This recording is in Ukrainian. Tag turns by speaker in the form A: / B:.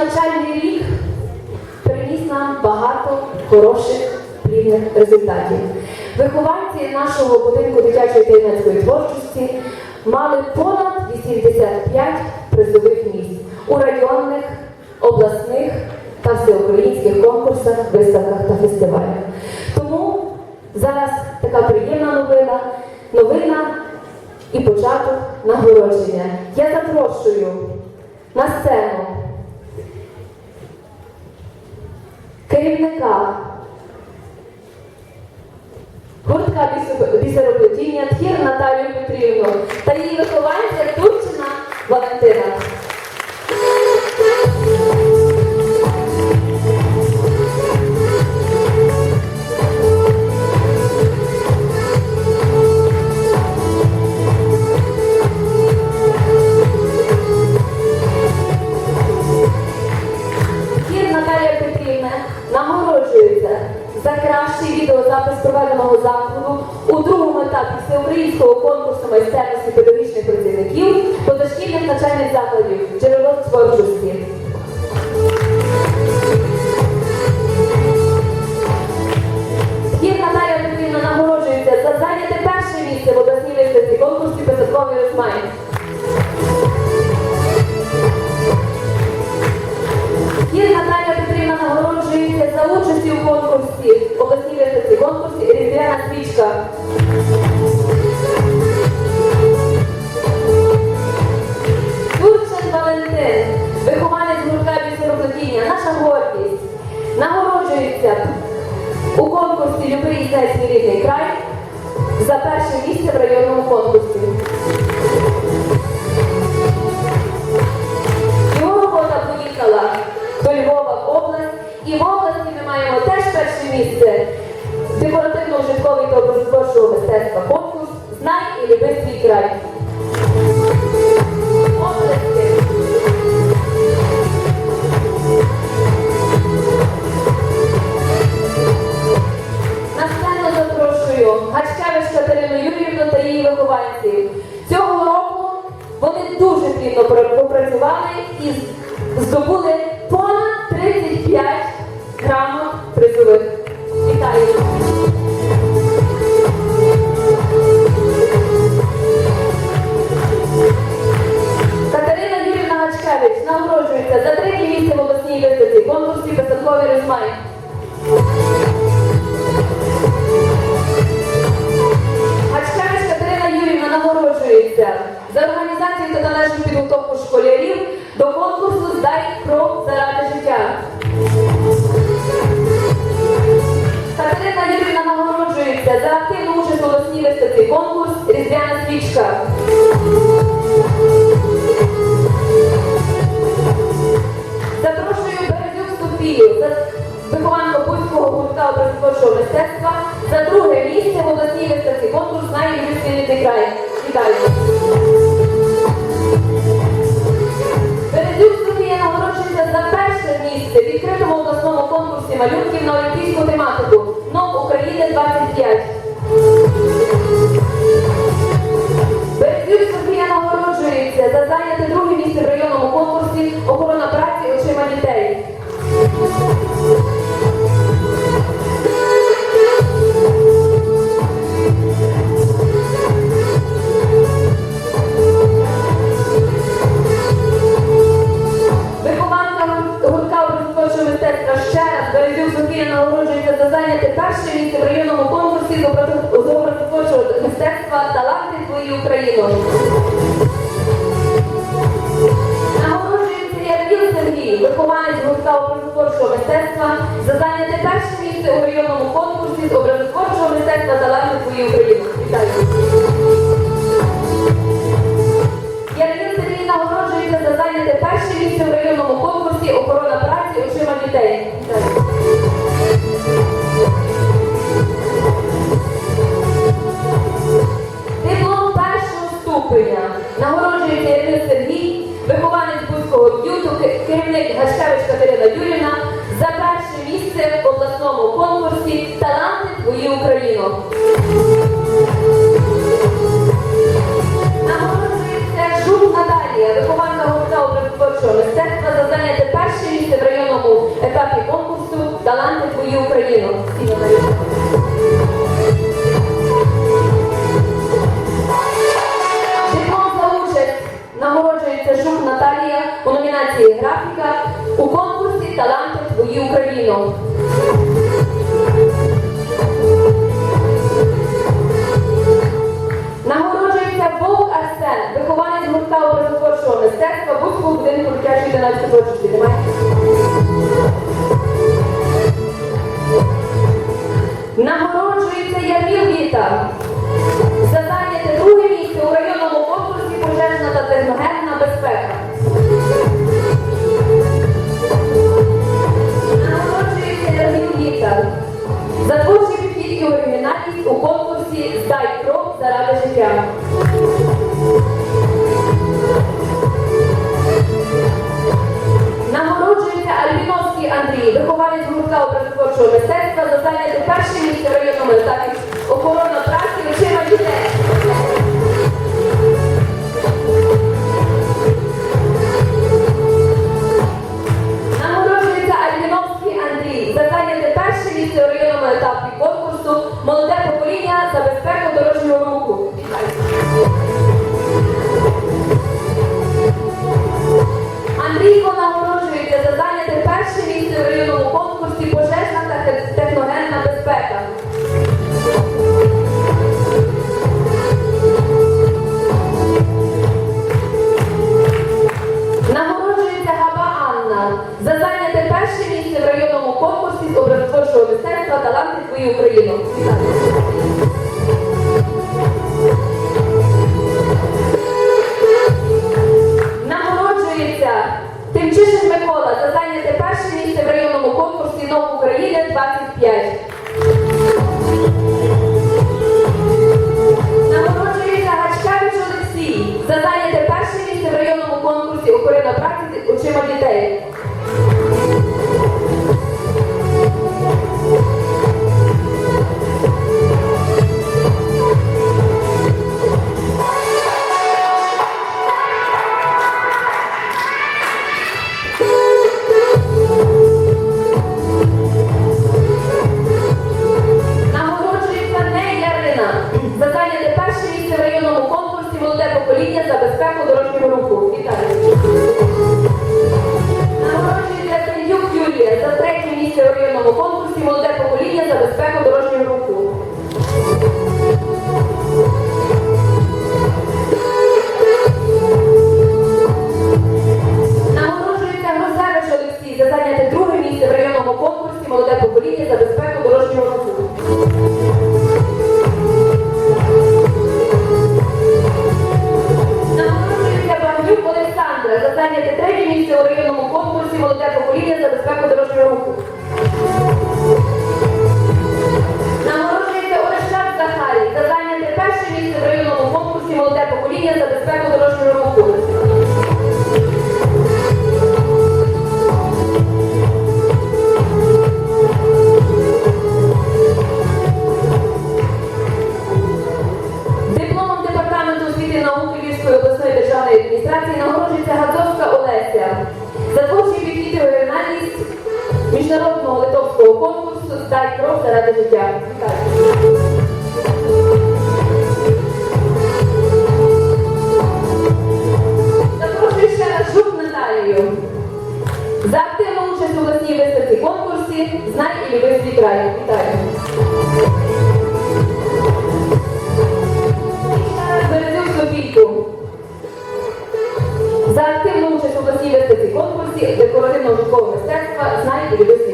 A: навчальний рік приніс нам багато хороших плідних результатів. Вихованці нашого будинку дитячої та юнацької творчості мали понад 85 призових місць у районних, обласних та всеукраїнських конкурсах, виставках та фестивалях. Тому зараз така приємна новина, новина і початок нагородження. Я запрошую на сцену керівника гуртка бісероплетіння Тхір Наталію Петрівну та її вихованця Турчина Валентина. Всеукраїнського конкурсу майстерності педагогічних працівників позашкільних навчальних закладів джерело творчості. Нагороджується у конкурсі Любий свій рідний край за перше місце в районному конкурсі. Його робота поїхала до Львова в область, і в області ми маємо теж перше місце декоративно-ужитковий та образотворчого мистецтва конкурс Знай і люби свій край. Гачкевич Катерину Юрівну та її вихованців. Цього року вони дуже плідно пра- попрацювали і здобули понад 35 грамот призових. Вітаю! Та належну школярів до конкурсу Здай кров заради життя. Катерина Юрівна нагороджується за активну участь у обласній виставці конкурс Різдвяна свічка. Запрошую Березюк Софію, за вихованку Буцького гуртка образотворчого мистецтва за друге місце в обласній виставці конкурс «Знай і люби край. Вітаю! Малюнків на олімпійську тематику НОВ України 25. Березюк Софія нагороджується за зайняте друге місце в районному конкурсі охорона праці очима дітей. Україну. Нагороджується Ярвіл Сергій, вихованець гуртка образотворчого мистецтва за зайняте перше місце у районному конкурсі з образотворчого мистецтва Таланти твої Україну. Вітаю! Ярвіл Сергій нагороджується за зайняте перше місце в районному конкурсі охорона праці очима дітей. Вітаю! Гашкевич Катерина Юрівна за перше місце в обласному конкурсі Таланти твої Україну. Нагороджується Жук Наталія, вихованка головного творчого мистецтва за заняття місце в районному етапі конкурсу Таланти твої Україну. உங்களில் yo நிச்சயமா கிட்ட за третє місце у районному конкурсі Молоде покоління за безпеку дорожнього руху. місце в районному конкурсі молоде покоління за безпеку дорожнього руху. за активну участь у власній виставці конкурсі «Знай і люби свій край». Вітаю! Березюк Софійку. За активну участь у власній виставці конкурсі декоративно-жукового мистецтва «Знай і люби свій